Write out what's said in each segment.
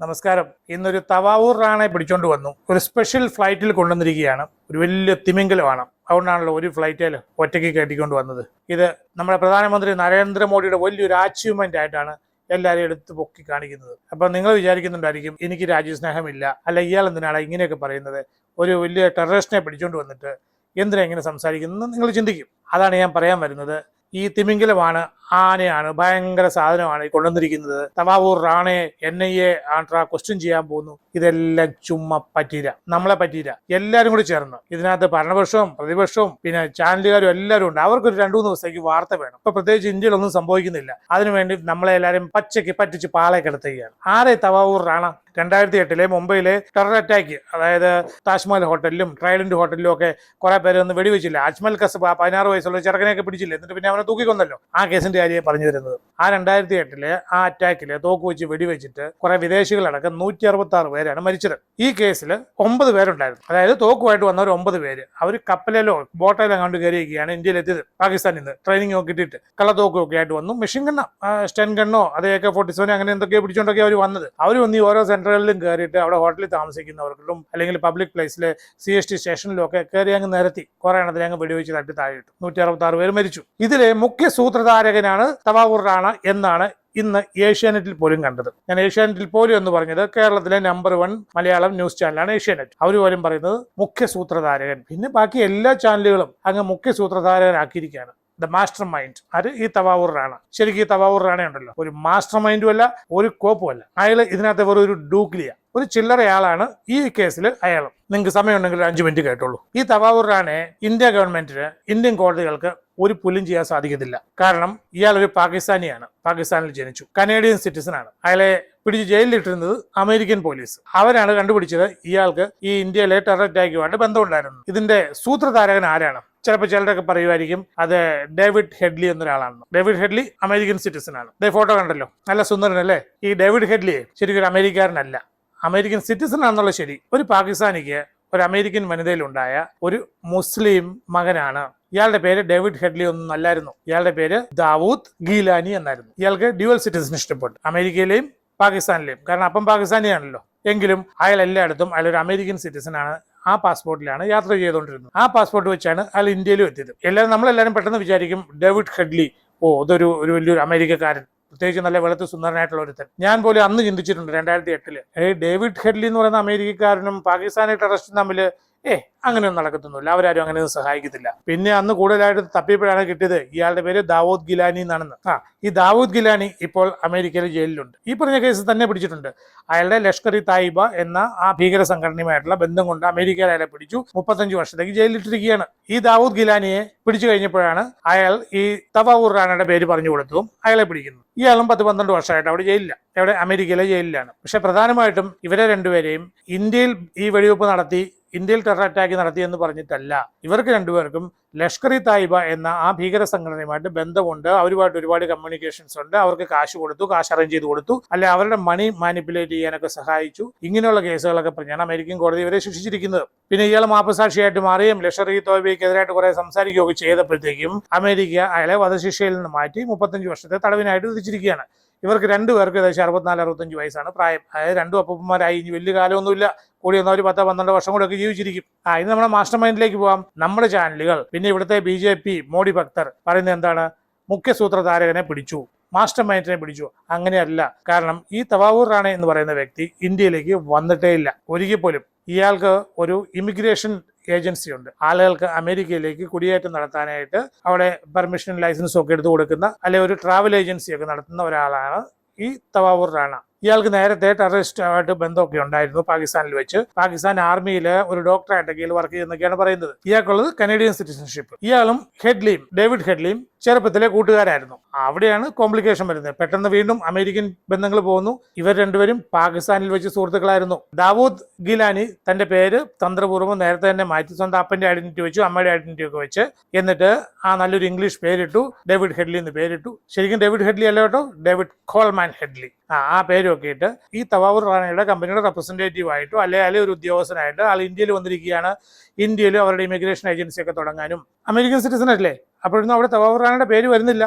നമസ്കാരം. ഇന്നൊരു തവാവൂർ റാണെ പിടിച്ചോണ്ട് വന്നു. ഒരു സ്പെഷ്യൽ ഫ്ലൈറ്റിൽ കൊണ്ടുവന്നിരിക്കുകയാണ്. ഒരു വലിയ തിമിംഗലമാണ്. അതുകൊണ്ടാണല്ലോ ഒരു ഫ്ലൈറ്റിൽ ഒറ്റയ്ക്ക് കയറ്റിക്കൊണ്ട് വന്നത്. ഇത് നമ്മുടെ പ്രധാനമന്ത്രി നരേന്ദ്രമോദിയുടെ വലിയൊരു അച്ചീവ്മെന്റ് ആയിട്ടാണ് എല്ലാവരും എടുത്ത് പൊക്കി കാണിക്കുന്നത്. അപ്പൊ നിങ്ങൾ വിചാരിക്കുന്നുണ്ടായിരിക്കും എനിക്ക് രാജ്യസ്നേഹമില്ല. അല്ല ഇയാൾ എന്തിനാണ് ഇങ്ങനെയൊക്കെ പറയുന്നത്? ഒരു വലിയ ടെററിസ്റ്റിനെ പിടിച്ചോണ്ട് വന്നിട്ട് എന്തിനാ ഇങ്ങനെ സംസാരിക്കുന്നത് നിങ്ങൾ ചിന്തിക്കും. അതാണ് ഞാൻ പറയാൻ വരുന്നത്. ഈ തിമിംഗലമാണ് ആനയാണ് ഭയങ്കര സാധനമാണ് ഈ കൊണ്ടുവന്നിരിക്കുന്നത്. Tahawwur Rana N I A ആണ്ട്രാ question ചെയ്യാൻ പോകുന്നു. ഇതെല്ലാം ചുമ്മാ പറ്റീര നമ്മളെ പറ്റീര എല്ലാവരും കൂടി ചേർന്ന്. ഇതിനകത്ത് ഭരണപക്ഷവും പ്രതിപക്ഷവും പിന്നെ ചാനലുകാരും എല്ലാവരും ഉണ്ട്. അവർക്കൊരു രണ്ടു മൂന്ന് ദിവസത്തേക്ക് വാർത്ത വേണം. ഇപ്പൊ പ്രത്യേകിച്ച് ഇന്ത്യയിലൊന്നും സംഭവിക്കുന്നില്ല. അതിനുവേണ്ടി നമ്മളെ എല്ലാവരും പച്ചയ്ക്ക് പറ്റിച്ച് പാളെ കിടത്തുകയാണ്. ആരെ തവാവൂർ റാണ? രണ്ടായിരത്തി എട്ടിലെ മുംബൈയിലെ ടെറർ അറ്റാക്ക് അതായത് താജ്മഹൽ ഹോട്ടലിലും ട്രൈഡന്റ് ഹോട്ടലിലും ഒക്കെ കുറെ പേര് ഒന്ന് വെടിവെച്ചില്ല. അജ്മൽ കസബ പതിനാറ് വയസ്സുള്ള ചെറുക്കനെയൊക്കെ പിടിച്ചില്ല? എന്നിട്ട് പിന്നെ അവനെ തൂക്കിക്കൊന്നല്ലോ. ആ കേസിന്റെ കാര്യം പറഞ്ഞു തരുന്നത്. ആ രണ്ടായിരത്തി എട്ടിലെ ആ അറ്റാക്കിൽ തോക്ക് വെച്ച് വെടിവെച്ചിട്ട് കുറെ വിദേശികളടക്കം നൂറ്റി അറുപത്തി ആറ് പേരാണ് മരിച്ചത്. ഈ കേസിൽ ഒമ്പത് പേരുണ്ടായിരുന്നു. അതായത് തോക്കുമായിട്ട് വന്നവർ ഒമ്പത് പേര്. അവർ കപ്പലിലോ ബോട്ടയിലോ കണ്ടു കയറിയിരിക്കുകയാണ് ഇന്ത്യയിൽ എത്തിയത് പാകിസ്ഥാനിൽ നിന്ന് ട്രെയിനിങ് ഒക്കെ ഇട്ടിട്ട് കള്ളത്തോക്കും ഒക്കെ ആയിട്ട് വന്നു. മെഷീൻ ഗണ്ണ സ്റ്റെൻ ഗണ്ണോ അതേ കെ ഫോർട്ടി സെവൻ അങ്ങനെ എന്തൊക്കെയോ പിടിച്ചോണ്ടൊക്കെ അവർ വന്നത്. അവർ വന്ന് ഈ ഓരോ സെന്ററുകളിലും കയറിയിട്ട് അവിടെ ഹോട്ടലിൽ താമസിക്കുന്നവർക്കും അല്ലെങ്കിൽ പബ്ലിക് പ്ലേസിൽ സി എസ് ടി സ്റ്റേഷനിലും ഒക്കെ കയറി അങ്ങ് നിരത്തി. കുറെ എണ്ണത്തിൽ അങ്ങ് വെടിവെച്ച് തട്ടി താഴെ ഇട്ടു നൂറ്റി അറുപത്തി ആറ് പേര് മരിച്ചു. ഇതിലെ മുഖ്യ സൂത്രധാരകനാണ് തവാവൂർ റാണ എന്നാണ് ഇന്ന് ഏഷ്യാനെറ്റിൽ പോലും കണ്ടത്. ഞാൻ ഏഷ്യാനെറ്റിൽ പോലും എന്ന് പറഞ്ഞത് കേരളത്തിലെ നമ്പർ വൺ മലയാളം ന്യൂസ് ചാനലാണ് ഏഷ്യാനെറ്റ്. അവർ പോലും പറയുന്നത് മുഖ്യ സൂത്രധാരകൻ. പിന്നെ ബാക്കി എല്ലാ ചാനലുകളും അങ്ങ് മുഖ്യ സൂത്രധാരകനാക്കിയിരിക്കുകയാണ്. ദ മാസ്റ്റർ മൈൻഡ് അത് ഈ തവാവൂർ റാണ. ശരിക്കും ഈ തവാവൂർ റാണ ഉണ്ടല്ലോ ഒരു മാസ്റ്റർ മൈൻഡും അല്ല ഒരു കോപ്പും അല്ല. അയാൾ ഇതിനകത്ത് വെറും ഒരു ഡൂക്ലിയ. ഒരു ചില്ലറയാളാണ് ഈ കേസിൽ അയാൾ നിങ്ങൾക്ക് സമയമുണ്ടെങ്കിൽ അഞ്ച് മിനിറ്റ് കേട്ടോളൂ. ഈ തവാവൂർ റാണയെ ഇന്ത്യ ഗവൺമെന്റിന് ഇന്ത്യൻ കോടതികൾക്ക് ഒരു പുല്ലും ചെയ്യാൻ സാധിക്കത്തില്ല. കാരണം ഇയാൾ ഒരു പാകിസ്ഥാനിയാണ്. പാകിസ്ഥാനിൽ ജനിച്ചു. കനേഡിയൻ സിറ്റിസൺ ആണ്. അയാളെ പിടിച്ച് ജയിലിലിട്ടിരുന്നത് അമേരിക്കൻ പോലീസ്. അവരാണ് കണ്ടുപിടിച്ചത് ഇയാൾക്ക് ഈ ഇന്ത്യയിലെ ടെറർ അറ്റാക്കുമായിട്ട് ബന്ധമുണ്ടായിരുന്നു ഇതിന്റെ സൂത്രധാരകൻ ആരാണ്? ചിലപ്പോൾ ചിലരൊക്കെ പറയുമായിരിക്കും അത് ഡേവിഡ് ഹെഡ്ലി എന്നൊരാളാണ് ഡേവിഡ് ഹെഡ്ലി അമേരിക്കൻ സിറ്റിസൺ ആണ് ഇതേ ഫോട്ടോ കണ്ടല്ലോ? നല്ല സുന്ദരൻ അല്ലേ ഈ ഡേവിഡ് ഹെഡ്ലി ശരിക്കും ഒരു അമേരിക്കാരനല്ല. അമേരിക്കൻ സിറ്റിസൺ ആണെന്നുള്ള ശരി ഒരു പാകിസ്ഥാനിക്ക് ഒരു അമേരിക്കൻ വനിതയിലുണ്ടായ ഒരു മുസ്ലിം മകനാണ്. ഇയാളുടെ പേര് ഡേവിഡ് ഹെഡ്ലി ഒന്നും അല്ലായിരുന്നു ഇയാളുടെ പേര് ദാവൂദ് ഗീലാനി എന്നായിരുന്നു. ഇയാൾക്ക് ഡ്യുവൽ സിറ്റിസൺ ഇഷ്ടപ്പെട്ടു. അമേരിക്കയിലെയും പാകിസ്ഥാനിലെയും. കാരണം അപ്പം പാകിസ്ഥാനിയാണല്ലോ. എങ്കിലും അയാൾ എല്ലായിടത്തും അയാൾ ഒരു അമേരിക്കൻ സിറ്റിസൺ ആണ് ആ പാസ്പോർട്ടിലാണ് യാത്ര ചെയ്തുകൊണ്ടിരുന്നത്. ആ പാസ്പോർട്ട് വെച്ചാണ് അയാൾ ഇന്ത്യയിലും എത്തിയത്. എല്ലാവരും നമ്മളെല്ലാവരും പെട്ടെന്ന് വിചാരിക്കും ഡേവിഡ് ഹെഡ്ലി ഓ അതൊരു ഒരു വലിയൊരു അമേരിക്കക്കാരൻ പ്രത്യേകിച്ച് നല്ല വെളുത്ത് സുന്ദരനായിട്ടുള്ള ഒരുത്തൻ. ഞാൻ പോലും അന്ന് ചിന്തിച്ചിട്ടുണ്ട് രണ്ടായിരത്തി എട്ടിൽ. ഡേവിഡ് ഹെഡ്ലി എന്ന് പറയുന്ന അമേരിക്കക്കാരനും പാകിസ്ഥാനി ടെററിസ്റ്റും തമ്മിൽ ഏ അങ്ങനെയൊന്നും നടക്കത്തൊന്നുമില്ല. അവരാരും അങ്ങനെയൊന്നും സഹായിക്കത്തില്ല. പിന്നെ അന്ന് കൂടുതലായിട്ട് തപ്പിയപ്പോഴാണ് കിട്ടിയത് ഇയാളുടെ പേര് ദാവൂദ് ഗിലാനി എന്നാണെന്ന്. ആ ഈ ദാവൂദ് ഗിലാനി ഇപ്പോൾ അമേരിക്കയിലെ ജയിലിലുണ്ട്. ഈ പറഞ്ഞ കേസ് തന്നെ പിടിച്ചിട്ടുണ്ട്. അയാളുടെ ലഷ്കർ ഇ തായിബ എന്ന ആ ഭീകര സംഘടനയുമായിട്ടുള്ള ബന്ധം കൊണ്ട് അമേരിക്കയിൽ അയാളെ പിടിച്ചു. മുപ്പത്തഞ്ച് വർഷത്തേക്ക് ജയിലിലിട്ടിരിക്കുകയാണ്. ഈ ദാവൂദ് ഗിലാനിയെ പിടിച്ചു കഴിഞ്ഞപ്പോഴാണ് അയാൾ ഈ തവാവൂർ റാണയുടെ പേര് പറഞ്ഞു കൊടുത്തതും അയാളെ പിടിക്കുന്നു. ഇയാളും പത്ത് പന്ത്രണ്ട് വർഷമായിട്ട് അവിടെ ജയിലില്ല. എവിടെ അമേരിക്കയിലെ ജയിലിലാണ്. പക്ഷെ പ്രധാനമായിട്ടും ഇവരെ രണ്ടുപേരെയും ഇന്ത്യയിൽ ഈ വെടിവെപ്പ് നടത്തി ഇന്ത്യയിൽ ടെറർ അറ്റാക്ക് നടത്തിയെന്ന് പറഞ്ഞിട്ടല്ല. ഇവർക്ക് രണ്ടുപേർക്കും ലഷ്കർ ഇ തായിബ എന്ന ആ ഭീകര സംഘടനയുമായിട്ട് ബന്ധമുണ്ട്. അവരുമായിട്ട് ഒരുപാട് കമ്മ്യൂണിക്കേഷൻസ് ഉണ്ട്. അവർക്ക് കാശ് കൊടുത്തു കാശ് അറേഞ്ച് ചെയ്ത് കൊടുത്തു. അല്ലെ അവരുടെ മണി മാനിപ്പുലേറ്റ് ചെയ്യാനൊക്കെ സഹായിച്ചു. ഇങ്ങനെയുള്ള കേസുകളൊക്കെ പറഞ്ഞാണ് അമേരിക്കൻ കോടതി ഇവരെ ശിക്ഷിച്ചിരിക്കുന്നത്. പിന്നെ ഇയാൾ മാപ്പസാക്ഷിയായിട്ട് മാറിയും ലഷർ ഇ തോബയ്ക്കെതിരായിട്ട് കുറെ സംസാരിക്കുകയൊക്കെ ചെയ്തപ്പോഴത്തേക്കും അമേരിക്ക അയാളെ വധശിക്ഷയിൽ നിന്ന് മാറ്റി മുപ്പത്തഞ്ച് വർഷത്തെ തടവിനായിട്ട് വിധിച്ചിരിക്കുകയാണ്. ഇവർക്ക് രണ്ടു പേർക്ക് ഏകദേശം അറുപത്തിനാല് അറുപത്തഞ്ച് വയസ്സാണ്. പ്രായം. അതായത് രണ്ടും അപ്പന്മാരായി ഇനി വലിയ കാലമൊന്നുമില്ല കൂടി വന്നവർ പത്ത് പന്ത്രണ്ട് വർഷം കൂടെ ഒക്കെ ജീവിച്ചിരിക്കും. ആ ഇന്ന് നമ്മുടെ മാസ്റ്റർ മൈൻഡിലേക്ക് പോകാം നമ്മുടെ ചാനലുകൾ പിന്നെ ഇവിടുത്തെ ബി ജെ പി മോഡി ഭക്തർ പറയുന്നത് എന്താണ്? മുഖ്യ സൂത്രധാരകനെ പിടിച്ചു. മാസ്റ്റർ മൈൻഡിനെ പിടിച്ചു. അങ്ങനെയല്ല. കാരണം ഈ തവാവൂർ റാണെ എന്ന് പറയുന്ന വ്യക്തി ഇന്ത്യയിലേക്ക് വന്നിട്ടേ ഇല്ല. ഒരിക്കൽ പോലും ഇയാൾക്ക് ഒരു ഇമിഗ്രേഷൻ ഏജൻസി ഉണ്ട് ആളുകൾക്ക് അമേരിക്കയിലേക്ക് കുടിയേറ്റം നടത്താനായിട്ട് അവിടെ പെർമിഷൻ ലൈസൻസ് ഒക്കെ എടുത്തു കൊടുക്കുന്ന അല്ലെ ഒരു ട്രാവൽ ഏജൻസി ഒക്കെ നടത്തുന്ന ഒരാളാണ് ഈ തവാവൂർ റാണ. ഇയാൾക്ക് നേരത്തെ ടെററിസ്റ്റുമായിട്ട് ബന്ധമൊക്കെ ഉണ്ടായിരുന്നു പാകിസ്ഥാനിൽ വെച്ച്. പാകിസ്ഥാൻ ആർമിയിൽ ഒരു ഡോക്ടറായിട്ടൊക്കെ വർക്ക് ചെയ്യുന്നൊക്കെയാണ് പറയുന്നത്. ഇയാൾക്കുള്ളത് കനേഡിയൻ സിറ്റിസൺഷിപ്പ് ഇയാളും ഹെഡ്ലിയും ഡേവിഡ് ഹെഡ്ലിയും ചെറുപ്പത്തിലെ കൂട്ടുകാരായിരുന്നു. അവിടെയാണ് കോംപ്ലിക്കേഷൻ വരുന്നത്. പെട്ടെന്ന് വീണ്ടും അമേരിക്കൻ ബന്ധങ്ങൾ പോകുന്നു ഇവർ രണ്ടുപേരും പാകിസ്ഥാനിൽ വെച്ച് സുഹൃത്തുക്കളായിരുന്നു. ദാവൂദ് ഗിലാനി തന്റെ പേര് തന്ത്രപൂർവം നേരത്തെ തന്നെ മാറ്റി സ്വന്തം അപ്പന്റെ ഐഡന്റിറ്റി വെച്ചു അമ്മയുടെ ഐഡന്റിറ്റി ഒക്കെ വെച്ച്. എന്നിട്ട് ആ നല്ലൊരു ഇംഗ്ലീഷ് പേരിട്ടു. ഡേവിഡ് ഹെഡ്ലി എന്ന് പേരിട്ടു. ശരിക്കും ഡേവിഡ് ഹെഡ്ലി അല്ല കേട്ടോ? David Coleman Headley. ആ ആ പേരും ഇട്ട് ഈ തവാവൂർ റാണയുടെ കമ്പനിയുടെ റെപ്രസെന്റേറ്റീവ് ആയിട്ടോ അല്ലെ അല്ലെ ഒരു ഉദ്യോഗസ്ഥനായിട്ട് ആൾ ഇന്ത്യയിൽ വന്നിരിക്കുകയാണ്. ഇന്ത്യയിൽ അവരുടെ ഇമിഗ്രേഷൻ ഏജൻസി ഒക്കെ തുടങ്ങാനും. അമേരിക്കൻ സിറ്റിസൺ അല്ലേ? അപ്പോഴൊന്നും അവിടെ തവാവൂർ റാണയുടെ പേര് വരുന്നില്ല.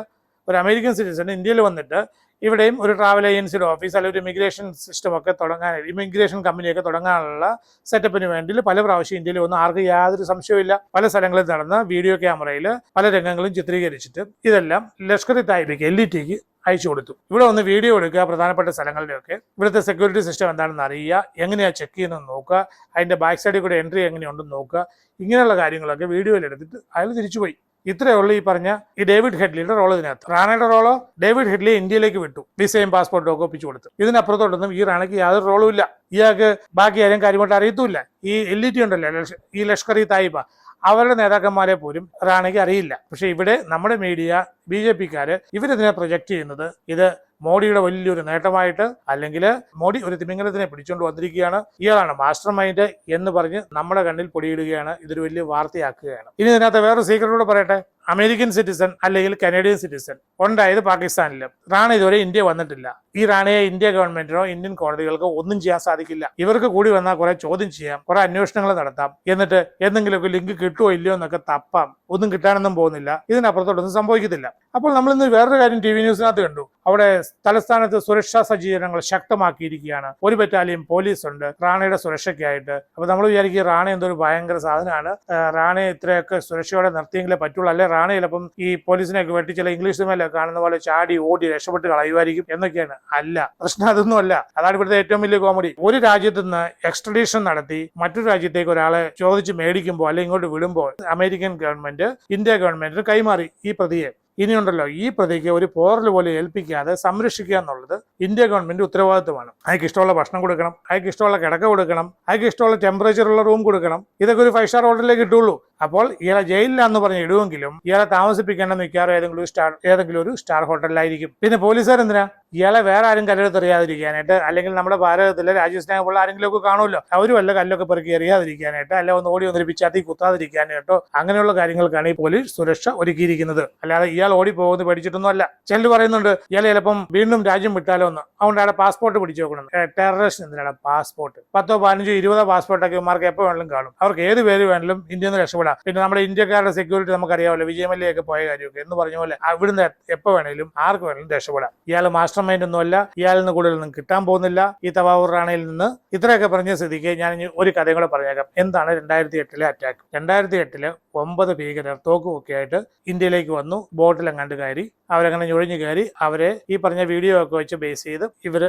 ഒരു അമേരിക്കൻ സിറ്റിസൺ ഇന്ത്യയിൽ വന്നിട്ട് ഇവിടെയും ഒരു ട്രാവൽ ഏജൻസിയുടെ ഓഫീസ് അല്ലെങ്കിൽ ഒരു ഇമിഗ്രേഷൻ സിസ്റ്റം ഒക്കെ തുടങ്ങാൻ ഇമിഗ്രേഷൻ കമ്പനിയൊക്കെ തുടങ്ങാനുള്ള സെറ്റപ്പിന് വേണ്ടി പല പ്രാവശ്യം ഇന്ത്യയിൽ ഒന്നും ആർക്കും യാതൊരു സംശയവുമില്ല. പല സ്ഥലങ്ങളിൽ നടന്ന വീഡിയോ ക്യാമറയിൽ പല രംഗങ്ങളും ചിത്രീകരിച്ചിട്ട് ഇതെല്ലാം ലഷ്കർ തായ്ബയ്ക്ക് എൽ ഇ ടിക്ക് അയച്ചു കൊടുത്തു. ഇവിടെ ഒന്ന് വീഡിയോ എടുക്കുക പ്രധാനപ്പെട്ട സ്ഥലങ്ങളുടെയൊക്കെ. ഇവിടുത്തെ സെക്യൂരിറ്റി സിസ്റ്റം എന്താണെന്ന് അറിയുക എങ്ങനെയാ ചെക്ക് ചെയ്യുന്നത് നോക്കുക അതിന്റെ ബാക്ക് സൈഡിൽ കൂടെ എൻട്രി എങ്ങനെയുണ്ടെന്ന് നോക്കുക ഇങ്ങനെയുള്ള കാര്യങ്ങളൊക്കെ വീഡിയോയിൽ എടുത്തിട്ട് അയാൾ തിരിച്ചുപോയി. ഇത്രയേ ഉള്ളൂ ഈ പറഞ്ഞ ഈ ഡേവിഡ് ഹെഡ്ലിയുടെ റോൾ ഇതിനകത്ത്. റാണയുടെ റോളോ ഡേവിഡ് ഹെഡ്ലി ഇന്ത്യയിലേക്ക് വിട്ടു. വിസയും പാസ്പോർട്ടും ഒക്കെ ഒപ്പിച്ചു കൊടുത്തു. ഇതിനപ്പുറത്തോട്ടൊന്നും ഈ റാണയ്ക്ക് യാതൊരു റോളും ഇല്ല. ഇയാൾക്ക് ബാക്കി ആരും കാര്യമായിട്ട് അറിയത്തുമില്ല. ഈ എൽ ഇ ടി ഉണ്ടല്ലോ ഈ ലഷ്കർ ഇ തായിബ അവരുടെ നേതാക്കന്മാരെ പോലും റാണയ്ക്ക് അറിയില്ല. പക്ഷെ ഇവിടെ നമ്മുടെ മീഡിയ ബി ജെ പിക്കാര് ഇവരിതിനെ പ്രൊജക്ട് ചെയ്യുന്നത് ഇത് മോഡിയുടെ വലിയൊരു നേട്ടമായിട്ട് അല്ലെങ്കിൽ മോഡി ഒരു തിമിംഗലത്തിനെ പിടിച്ചുകൊണ്ട് വന്നിരിക്കുകയാണ്. ഇയാളാണ് മാസ്റ്റർ മൈൻഡ് എന്ന് പറഞ്ഞ് നമ്മുടെ കണ്ണിൽ പൊടിയിടുകയാണ്. ഇതൊരു വലിയ വാർത്തയാക്കുകയാണ്. ഇനി ഇതിനകത്ത് വേറൊരു സീക്രട്ട് കൂടെ പറയട്ടെ? അമേരിക്കൻ സിറ്റിസൺ അല്ലെങ്കിൽ കനേഡിയൻ സിറ്റിസൺ ഉണ്ടായത് പാകിസ്ഥാനിലും. റാണ ഇതുവരെ ഇന്ത്യ വന്നിട്ടില്ല. ഈ റാണയെ ഇന്ത്യ ഗവൺമെന്റിനോ ഇന്ത്യൻ കോടതികൾക്കോ ഒന്നും ചെയ്യാൻ സാധിക്കില്ല. ഇവർക്ക് കൂടി വന്നാൽ കുറെ ചോദ്യം ചെയ്യാം കുറെ അന്വേഷണങ്ങൾ നടത്താം. എന്നിട്ട് എന്തെങ്കിലുമൊക്കെ ലിങ്ക് കിട്ടുമോ ഇല്ലയോ എന്നൊക്കെ തപ്പാം. ഒന്നും കിട്ടാനൊന്നും പോകുന്നില്ല. ഇതിനപ്പുറത്തോട്ടൊന്നും സംഭവിക്കത്തില്ല. അപ്പോൾ നമ്മൾ ഇന്ന് വേറൊരു കാര്യം ടി വി ന്യൂസിനകത്ത് കണ്ടു. അവിടെ തലസ്ഥാനത്ത് സുരക്ഷാ സജ്ജീകരണങ്ങൾ ശക്തമാക്കിയിരിക്കുകയാണ്. ഒരു ബറ്റാലിയൻ പോലീസ് ഉണ്ട് റാണയുടെ സുരക്ഷയ്ക്കായിട്ട്. അപ്പൊ നമ്മൾ വിചാരിക്കും റാണ എന്തൊരു ഭയങ്കര സാധനമാണ്. റാണയെ ഇത്രയൊക്കെ സുരക്ഷയോടെ നിർത്തിയെങ്കിലേ പറ്റുള്ളൂ. അല്ലെ റാണ ചിലപ്പം ഈ പോലീസിനെയൊക്കെ വെട്ടി ചില ഇംഗ്ലീഷ് മേലെ കാണുന്ന പോലെ ചാടി ഓടി രക്ഷപ്പെട്ട് കളയുമായിരിക്കും എന്നൊക്കെയാണ്. അല്ല പ്രശ്നം അതൊന്നും അല്ല അതാണ് ഇവിടുത്തെ ഏറ്റവും വലിയ കോമഡി ഒരു രാജ്യത്ത് നിന്ന് എക്സ്ട്രഡീഷൻ നടത്തി മറ്റൊരു രാജ്യത്തേക്ക് ഒരാളെ ചോദിച്ച് മേടിക്കുമ്പോൾ അല്ലെങ്കിൽ ഇങ്ങോട്ട് വിടുമ്പോൾ അമേരിക്കൻ ഗവൺമെന്റ് ഇന്ത്യ ഗവൺമെന്റിന് കൈമാറി ഈ പ്രതിയെ. ഇനിയുണ്ടല്ലോ ഈ പ്രതിക്ക് ഒരു പോറൽ പോലെ ഏൽപ്പിക്കാതെ സംരക്ഷിക്കുക എന്നുള്ളത് ഇന്ത്യ ഗവൺമെന്റ് ഉത്തരവാദിത്വമാണ്. അയാൾക്ക് ഇഷ്ടമുള്ള ഭക്ഷണം കൊടുക്കണം അയാൾക്ക് ഇഷ്ടമുള്ള കിടക്ക കൊടുക്കണം അയാൾക്ക് ഇഷ്ടമുള്ള ടെമ്പറേച്ചർ ഉള്ള റൂം കൊടുക്കണം. ഇതൊക്കെ ഒരു ഫൈവ് സ്റ്റാർ ഹോട്ടലിലേക്ക് കിട്ടുള്ളൂ അപ്പോൾ ഇയാളെ ജയിലിലാന്ന് പറഞ്ഞ് ഇടുമെങ്കിലും ഇയാളെ താമസിപ്പിക്കേണ്ട മിക്കവാറും ഏതെങ്കിലും സ്റ്റാർ ഏതെങ്കിലും ഒരു സ്റ്റാർ ഹോട്ടലിലായിരിക്കും പിന്നെ പോലീസുകാർ എന്തിനാ ഇയാളെ വേറെ ആരും കല്ലെടുത്തെറിയാതിരിക്കാനായിട്ട് അല്ലെങ്കിൽ നമ്മുടെ ഭാരതത്തിലെ രാജ്യസ്നേഹമുള്ള ആരെങ്കിലും ഒക്കെ കാണുമല്ലോ. അവരും വല്ല കല്ലൊക്കെ പെറുക്കി എറിയാതിരിക്കാനായിട്ട് അല്ല ഒന്ന് ഓടി ഒന്ന് പിച്ചാത്തി കുത്താതിരിക്കാനായിട്ടോ അങ്ങനെയുള്ള കാര്യങ്ങൾക്കാണ് ഈ പോലീസ് സുരക്ഷ ഒരുക്കിയിരിക്കുന്നത്. അല്ലാതെ ഇയാൾ ഓടി പോകുന്നത് പഠിച്ചിട്ടൊന്നും അല്ല. ചിലർ പറയുന്നുണ്ട് ഇയാൾ ചിലപ്പം വീണ്ടും രാജ്യം വിട്ടാലോ എന്ന്. അതുകൊണ്ട് അയാളെ പാസ്പോർട്ട് പിടിച്ചു നോക്കണം ടെററിസ്റ്റ് എന്തിനാണ് പാസ്പോർട്ട് പത്തോ പതിനഞ്ചോ ഇരുപതോ പാസ്പോർട്ടൊക്കെ മാർക്ക് എപ്പോൾ വേണമെങ്കിലും കാണും. അവർക്ക് ഏത് പേര് വേണമെങ്കിലും ഇന്ത്യയിൽ നിന്ന് രക്ഷപ്പെടാം. പിന്നെ നമ്മുടെ ഇന്ത്യക്കാരുടെ സെക്യൂരിറ്റി നമുക്കറിയാമല്ലോ വിജയമല്ലിയൊക്കെ പോയ കാര്യമൊക്കെ. എന്ന് പറഞ്ഞ പോലെ അവിടുന്ന് എപ്പോൾ വേണമെങ്കിലും ആർക്ക് വേണമെങ്കിലും രക്ഷപ്പെടാം. ഇയാൾ മാസ്റ്റർ മൈൻഡ് ഒന്നും അല്ല ഇയാളിൽ നിന്ന് കൂടുതലൊന്നും കിട്ടാൻ പോകുന്നില്ല. ഈ തവാവൂർ റാണയിൽ നിന്ന് ഇത്രയൊക്കെ പറഞ്ഞ സ്ഥിതിക്ക് ഞാൻ ഒരു കഥയും കൂടെ പറഞ്ഞേക്കാം. എന്താണ് രണ്ടായിരത്തി എട്ടിലെ അറ്റാക്ക് രണ്ടായിരത്തി എട്ടിൽ ഒമ്പത് ഭീകരർ തോക്കുമൊക്കെ ആയിട്ട് ഇന്ത്യയിലേക്ക് വന്നു. ബോട്ടിൽ കണ്ട് കയറി. അവരങ്ങനെ ഞൊഴിഞ്ഞു കയറി. അവരെ ഈ പറഞ്ഞ വീഡിയോ ഒക്കെ വെച്ച് ബേസ് ചെയ്ത് ഇവർ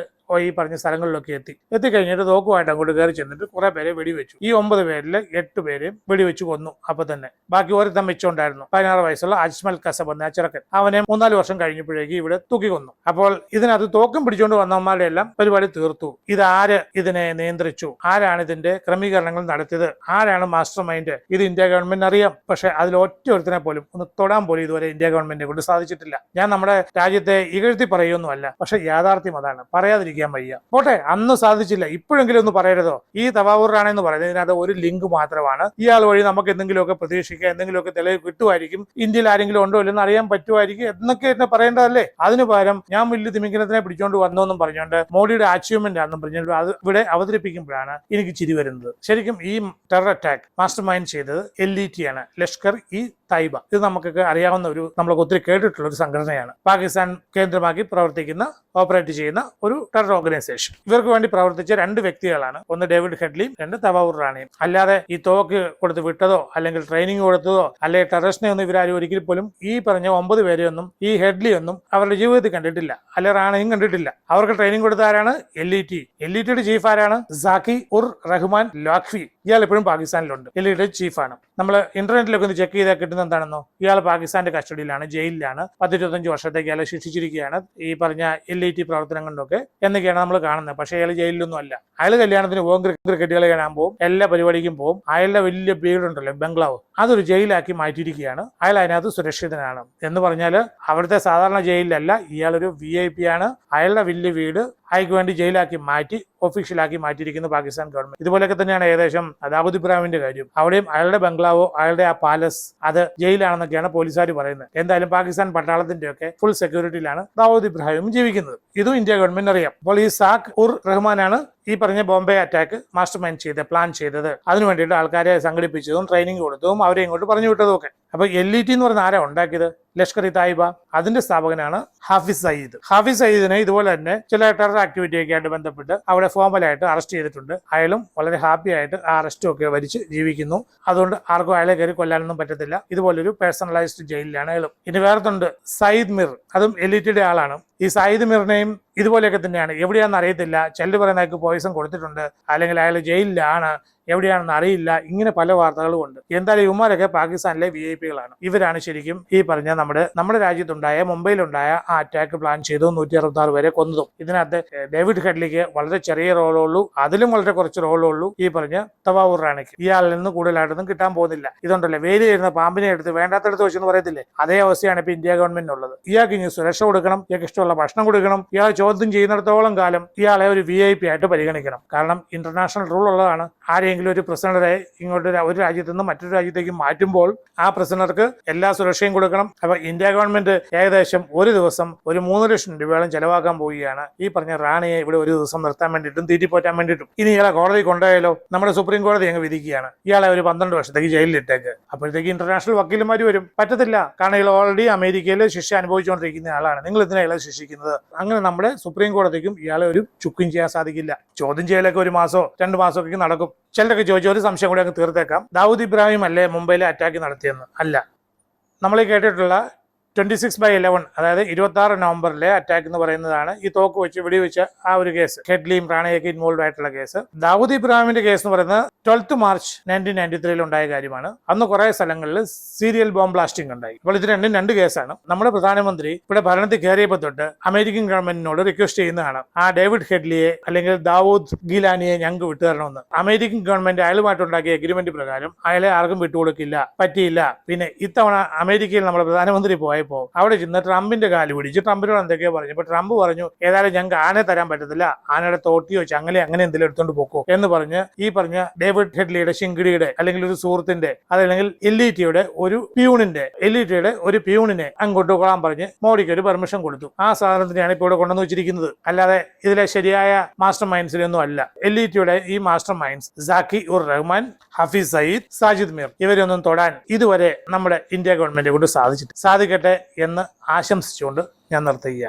ഈ പറഞ്ഞ സ്ഥലങ്ങളിലൊക്കെ എത്തി. എത്തിക്കഴിഞ്ഞിട്ട് തോക്കുമായിട്ട് അങ്ങോട്ട് കയറി ചെന്നിട്ട് കുറെ പേരെ വെടിവെച്ചു. ഈ ഒമ്പത് പേരിൽ എട്ട് പേരെയും വെടിവെച്ച് കൊന്നു അപ്പൊ തന്നെ. ബാക്കി ഒരുത്തം വെച്ചുണ്ടായിരുന്നു പതിനാറ് വയസ്സുള്ള അജ്മൽ കസബ് എന്ന ചെറുക്കൻ അവനെ മൂന്നാൽ വർഷം കഴിഞ്ഞപ്പോഴേക്ക് ഇവിടെ തൂക്കി കൊന്നു അപ്പോൾ ഇതിനകത്ത് തോക്കും പിടിച്ചുകൊണ്ട് വന്നവന്മാരുടെ എല്ലാം പരിപാടി തീർത്തു. ഇത് ആര് ഇതിനെ നിയന്ത്രിച്ചു? ആരാണ് ഇതിന്റെ ക്രമീകരണങ്ങൾ നടത്തിയത്? ആരാണ് മാസ്റ്റർ മൈൻഡ് ഇത് ഇന്ത്യ ഗവൺമെന്റ് അറിയാം. പക്ഷെ അതിൽ ഒറ്റ ഒരുത്തിനെ പോലും ഒന്ന് തൊടാൻ പോലും ഇതുവരെ ഇന്ത്യ ഗവൺമെന്റിനെ കൊണ്ട് സാധിച്ചിട്ടില്ല. ഞാൻ നമ്മുടെ രാജ്യത്തെ ഇകഴ്ത്തി പറയുമൊന്നുമല്ല പക്ഷെ യാഥാർത്ഥ്യം അതാണ്. പറയാതിരിക്കാൻ വയ്യ. പോട്ടെ അന്ന് സാധിച്ചില്ല. ഇപ്പോഴെങ്കിലും ഒന്ന് പറയരുതോ? ഈ തവാവൂർ റാണെന്ന് പറയുന്നത് ഇതിനകത്ത് ഒരു ലിങ്ക് മാത്രമാണ്. ഇയാൾ വഴി നമുക്ക് എന്തെങ്കിലുമൊക്കെ പ്രതീക്ഷിക്കുക എന്തെങ്കിലുമൊക്കെ തെളിവ് കിട്ടുമായിരിക്കും. ഇന്ത്യയിൽ ആരെങ്കിലും ഉണ്ടോ ഇല്ലെന്ന് അറിയാൻ പറ്റുമായിരിക്കും എന്നൊക്കെ എന്നെ പറയേണ്ടതല്ലേ? അതിനു പകരം ഞാൻ വലിയ തിമിംഗലത്തിനെ പിടിച്ചോണ്ട് വന്നോന്നും പറഞ്ഞുകൊണ്ട് മോഡിയുടെ അച്ചീവ്മെന്റ് ആണെന്നും പറഞ്ഞുകൊണ്ട് അത് ഇവിടെ അവതരിപ്പിക്കുമ്പോഴാണ് എനിക്ക് ചിരി വരുന്നത്. ശരിക്കും ഈ ടെറർ അറ്റാക്ക് മാസ്റ്റർ മൈൻഡ് ചെയ്തത് എൽ ഇ ടി ആണ്. ലഷ്കർ ഇ തൈബ. ഇത് നമുക്കൊക്കെ അറിയാവുന്ന ഒരു നമ്മളൊക്കെ ഒത്തിരി കേട്ടിട്ടുള്ള ഒരു സംഘടനയാണ്. പാകിസ്ഥാൻ കേന്ദ്രമാക്കി പ്രവർത്തിക്കുന്ന ഓപ്പറേറ്റ് ചെയ്യുന്ന ഒരു ടെറർ ഓർഗനൈസേഷൻ. ഇവർക്ക് വേണ്ടി പ്രവർത്തിച്ച രണ്ട് വ്യക്തികളാണ്. ഒന്ന് ഡേവിഡ് ഹെഡ്ലിയും രണ്ട് തവാവൂർ റാണിയും. അല്ലാതെ ഈ തോക്ക് കൊടുത്ത് വിട്ടതോ അല്ലെങ്കിൽ ട്രെയിനിങ് കൊടുത്തതോ അല്ലെങ്കിൽ ടെററിസ്റ്റിനെ ഒന്നും ഇവരാരും ഒരിക്കൽ പോലും ഈ പറഞ്ഞ ഒമ്പത് പേരെയൊന്നും ഈ ഹെഡ്ലി ഒന്നും അവരുടെ ജീവിതത്തിൽ കണ്ടിട്ടില്ല. അല്ലെ റാണയും കണ്ടിട്ടില്ല. അവർക്ക് ട്രെയിനിങ് കൊടുത്ത ആരാണ്? L E T. L E ടിയുടെ ചീഫ് ആരാണ് സാക്കി ഉർ റഹ്മാൻ ലാഖ്വി. ഇയാൾ എപ്പോഴും പാകിസ്ഥാനിലുണ്ട്. എൽ ഇ ടിയുടെ ചീഫാണ്. നമ്മൾ ഇന്റർനെറ്റിലൊക്കെ ഒന്ന് ചെക്ക് ചെയ്താൽ കിട്ടുന്ന എന്താണെന്നോ? ഇയാൾ പാകിസ്ഥാന്റെ കസ്റ്റഡിയിലാണ് ജയിലിലാണ്. പത്തിരുപത്തഞ്ച് വർഷത്തേക്ക് ഇയാളെ ശിക്ഷിച്ചിരിക്കുകയാണ്. ഈ പറഞ്ഞ എൽ ഇ ടി പ്രവർത്തനം കൊണ്ടൊക്കെ എന്നൊക്കെയാണ് നമ്മൾ കാണുന്നത്. പക്ഷേ അയാൾ ജയിലിലൊന്നും അല്ല. അയാൾ കല്യാണത്തിന് പോകും ക്രിക്കറ്റ് കളി കാണാൻ പോകും എല്ലാ പരിപാടിക്കും പോകും. അയാളുടെ വലിയ വീടുണ്ടല്ലോ ബംഗ്ലാവ്. അതൊരു ജയിലാക്കി മാറ്റിയിരിക്കുകയാണ്. അയാൾ അതിനകത്ത് സുരക്ഷിതനാണ്. എന്ന് പറഞ്ഞാൽ അവിടുത്തെ സാധാരണ ജയിലിലല്ല ഇയാളൊരു വി ഐ പി ആണ്. അയാളുടെ വലിയ വീട് അയാൾക്ക് വേണ്ടി ജയിലാക്കി മാറ്റി ഒഫീഷ്യലാക്കി മാറ്റിയിരിക്കുന്നു പാകിസ്ഥാൻ ഗവൺമെന്റ് ഇതുപോലെയൊക്കെ തന്നെയാണ് ഏകദേശം ദാവൂദ് ഇബ്രാഹിമിന്റെ കാര്യം. അവിടെയും അയാളുടെ ബംഗ്ലാവോ അയാളുടെ ആ പാലസ് അത് ജയിലാണെന്നൊക്കെയാണ് പോലീസുകാർ പറയുന്നത്. എന്തായാലും പാകിസ്ഥാൻ പട്ടാളത്തിന്റെ ഒക്കെ ഫുൾ സെക്യൂരിറ്റിയിലാണ് ദാവൂദ് ഇബ്രാഹിം ജീവിക്കുന്നത്. ഇതും ഇന്ത്യ ഗവൺമെന്റ് അറിയാം. അപ്പോൾ ഈ സാഖ് ഉർ റഹ്മാനാണ് ഈ പറഞ്ഞ ബോംബെ അറ്റാക്ക് മാസ്റ്റർ മൈൻഡ് ചെയ്ത് പ്ലാൻ ചെയ്തത്. അതിനു വേണ്ടിയിട്ട് ആൾക്കാരെ സംഘടിപ്പിച്ചതും ട്രെയിനിങ് കൊടുത്തതും അവരെ ഇങ്ങോട്ട് പറഞ്ഞു വിട്ടതും ഒക്കെ അപ്പൊ എൽ ഇ ടി എന്ന് പറഞ്ഞ ആരാ ഉണ്ടാക്കിയത്? ലഷ്കർ ഇ തായിബ. അതിന്റെ സ്ഥാപകനാണ് ഹാഫിസ് സയ്യിദ്. ഹാഫിസ് സയ്യിദിനെ ഇതുപോലെ തന്നെ ചില ടെറർ ആക്ടിവിറ്റി ഒക്കെ ആയിട്ട് ബന്ധപ്പെട്ട് അവിടെ ഫോമലായിട്ട് അറസ്റ്റ് ചെയ്തിട്ടുണ്ട്. അയാളും വളരെ ഹാപ്പി ആയിട്ട് ആ അറസ്റ്റും ഒക്കെ വരിച്ച് ജീവിക്കുന്നു. അതുകൊണ്ട് ആർക്കും അയാളെ കയറി കൊല്ലാനൊന്നും പറ്റത്തില്ല. ഇതുപോലൊരു പേഴ്സണലൈസ്ഡ് ജയിലിലാണ് അയാളും. ഇനി വേറെത്തുണ്ട് സയ്യിദ് മിർ. അതും എൽ ഇ ടിയുടെ ആളാണ്. ഈ സായുധ മിറിനെയും ഇതുപോലെയൊക്കെ തന്നെയാണ്. എവിടെയാണെന്ന് അറിയത്തില്ല. ചെല്ലു അയാൾക്ക് പോയിസൺ കൊടുത്തിട്ടുണ്ട്. അല്ലെങ്കിൽ അയാൾ ജയിലിലാണ്. എവിടെയാണെന്ന് അറിയില്ല. ഇങ്ങനെ പല വാർത്തകളും ഉണ്ട്. എന്തായാലും ഇവന്മാരൊക്കെ പാകിസ്ഥാനിലെ വി ഐ പികളാണ് ഇവരാണ് ശരിക്കും ഈ പറഞ്ഞ നമ്മുടെ നമ്മുടെ രാജ്യത്തുണ്ടായ മുംബൈയിലുണ്ടായ ആ അറ്റാക്ക് പ്ലാൻ ചെയ്തു. നൂറ്റി അറുപത്തി ആറ് വരെ കൊന്നതും. ഇതിനകത്ത് ഡേവിഡ് ഹെഡ്ലിക്ക് വളരെ ചെറിയ റോളുള്ളൂ അതിലും വളരെ കുറച്ച് റോളുള്ളൂ ഈ പറഞ്ഞ തവാവൂർ റാണിക്ക് ഇയാളിൽ നിന്ന് കൂടുതലായിട്ടൊന്നും കിട്ടാൻ പോകുന്നില്ല. ഇതുണ്ടല്ലോ വേലി വരുന്ന പാമ്പിനെ എടുത്ത് വേണ്ടാത്തടത്ത് വെച്ചെന്ന് പറയത്തില്ലേ? അതേ അവസ്ഥയാണ് ഇപ്പൊ ഇന്ത്യ ഗവൺമെന്റിനുള്ളത്. ഇയാൾക്ക് ഇനി സുരക്ഷ കൊടുക്കണം ഇയാൾക്ക് ഇഷ്ടമുള്ള ഭക്ഷണം കൊടുക്കണം ഇയാളെ ചോദ്യം ചെയ്യുന്നിടത്തോളം കാലം ഇയാളെ ഒരു വി ഐ പി ആയിട്ട് പരിഗണിക്കണം. കാരണം ഇന്റർനാഷണൽ റൂൾ ഉള്ളതാണ്. ആരെങ്കിലും ഒരു പ്രസിഡന്റെ ഇങ്ങോട്ട് ഒരു- രാജ്യത്ത് നിന്ന് മറ്റൊരു രാജ്യത്തേക്ക് മാറ്റുമ്പോൾ ആ പ്രസിഡന്റർക്ക് എല്ലാ സുരക്ഷയും കൊടുക്കണം. അപ്പൊ ഇന്ത്യ ഗവൺമെന്റ് ഏകദേശം ഒരു ദിവസം ഒരു മൂന്ന് ലക്ഷം രൂപയോളം ചെലവാക്കാൻ പോവുകയാണ്. ഈ പറഞ്ഞ റാണിയെ ഇവിടെ ഒരു ദിവസം നിർത്താൻ വേണ്ടിയിട്ടും തീറ്റിപ്പോറ്റാൻ വേണ്ടിയിട്ടും. ഇനി ഇയാളെ കോടതി കൊണ്ടുപോയാലോ? നമ്മുടെ സുപ്രീം കോടതി അങ്ങ് വിധിക്കുകയാണ്. ഇയാളെ ഒരു പന്ത്രണ്ട് വർഷത്തേക്ക് ജയിലിലിട്ടേക്ക്. അപ്പോഴത്തേക്ക് ഇന്റർനാഷണൽ വക്കീലന്മാർ വരും. പറ്റത്തില്ല. കാരണം ഇയാൾ ഓൾറെഡി അമേരിക്കയിൽ ശിക്ഷ അനുഭവിച്ചുകൊണ്ടിരിക്കുന്ന ആളാണ്. നിങ്ങൾ ഇതിനെ ഇയാളെ ശിക്ഷിക്കുന്നത്? അങ്ങനെ നമ്മുടെ സുപ്രീം കോടതിക്കും ഇയാളെ ഒരു ചുക്കും ചെയ്യാൻ സാധിക്കില്ല. ചോദ്യം ചെയ്യലൊക്കെ ഒരു മാസോ രണ്ട് മാസമൊക്കെ നടക്കും. ചിലരൊക്കെ ചോദിച്ചു ഒരു സംശയം കൂടി അങ്ങ് തീർത്തേക്കാം. ദാവൂദ് ഇബ്രാഹിം അല്ലേ മുംബൈയിലെ അറ്റാക്ക് നടത്തിയെന്ന്? അല്ല. നമ്മൾ കേട്ടിട്ടുള്ള ട്വന്റി സിക്സ് ബൈ ഇലവൻ അതായത് ഇരുപത്തി ആറ് നവംബറിലെ അറ്റാക്ക് എന്ന് പറയുന്നതാണ് ഈ തോക്ക് വെച്ച് വെടിവെച്ച ആ ഒരു കേസ് ഹെഡ്ലിയും റാണയൊക്കെ ഇൻവോൾവ് ആയിട്ടുള്ള കേസ് ദാവൂദ് ഇബ്രാഹിമിന്റെ കേസ് എന്ന് പറയുന്നത് ട്വൽത്ത് മാർച്ച് നയന്റീൻ നയന്റി ത്രീയിൽ ഉണ്ടായ കാര്യമാണ്. അന്ന് കുറെ സ്ഥലങ്ങളിൽ സീരിയൽ ബോംബ് ബ്ലാസ്റ്റിംഗ് ഉണ്ടായി. അപ്പോൾ ഇത് രണ്ടും രണ്ട് കേസാണ് നമ്മുടെ പ്രധാനമന്ത്രി ഇവിടെ ഭരണത്തിൽ കയറിയപ്പോൾ തൊട്ട് അമേരിക്കൻ ഗവൺമെന്റിനോട് റിക്വസ്റ്റ് ചെയ്യുന്നതാണ് ആ ഡേവിഡ് ഹെഡ്ലിയെ അല്ലെങ്കിൽ ദാവൂദ് ഗിലാനിയെ ഞങ്ങൾക്ക് വിട്ടുതരണമെന്ന്. അമേരിക്കൻ ഗവൺമെന്റ് അയലുമായിട്ടുണ്ടാക്കിയ എഗ്രിമെന്റ് പ്രകാരം അയാളെ ആർക്കും വിട്ടുകൊടുക്കില്ല പറ്റിയില്ല. പിന്നെ ഇത്തവണ അമേരിക്കയിൽ നമ്മുടെ പ്രധാനമന്ത്രി പോയപ്പോൾ അവിടെ ചെന്ന് ട്രംപിന്റെ കാൽ പിടിച്ച് ട്രംപിനോട് എന്തൊക്കെയോ പറഞ്ഞു. അപ്പൊ ട്രംപ് പറഞ്ഞു ഏതായാലും ഞങ്ങൾക്ക് ആനയെ തരാൻ പറ്റത്തില്ല. ആനയുടെ തോട്ടിയോ ചങ്ങലയോ അങ്ങനെ എന്തെങ്കിലും എടുത്തോണ്ട് പോക്കോ എന്ന് പറഞ്ഞ് ഈ പറഞ്ഞ ഡേവിഡ് ഹെഡ്ലിയുടെ ശിങ്കിടിയുടെ അല്ലെങ്കിൽ ഒരു സുഹൃത്തിന്റെ അതല്ലെങ്കിൽ ടിയുടെ ഒരു പ്യൂണിന്റെ ടിയുടെ ഒരു പ്യൂണിനെ അങ്ങോട്ട് കൊള്ളാൻ പറഞ്ഞ് മോഡിക്ക് ഒരു പെർമിഷൻ കൊടുത്തു. ആ സാധനത്തിനെയാണ് ഇപ്പോൾ ഇവിടെ കൊണ്ടുവന്ന് വെച്ചിരിക്കുന്നത്. അല്ലാതെ ഇതിലെ ശരിയായ മാസ്റ്റർ മൈൻഡ്സിലൊന്നും അല്ല. ടിയുടെ ഈ മാസ്റ്റർ മൈൻഡ്സ് സാക്കി ഉർ റഹ്മാൻ ഹഫീസ് സയ്യിദ് സാജിദ് മീർ ഇവരൊന്നും തൊടാൻ ഇതുവരെ നമ്മുടെ ഇന്ത്യ ഗവൺമെന്റ് കൊണ്ട് സാധിച്ചിട്ട് സാധിക്കട്ടെ എന്ന് ആശംസിച്ചുകൊണ്ട് ഞാൻ നിർത്തുകയാണ്.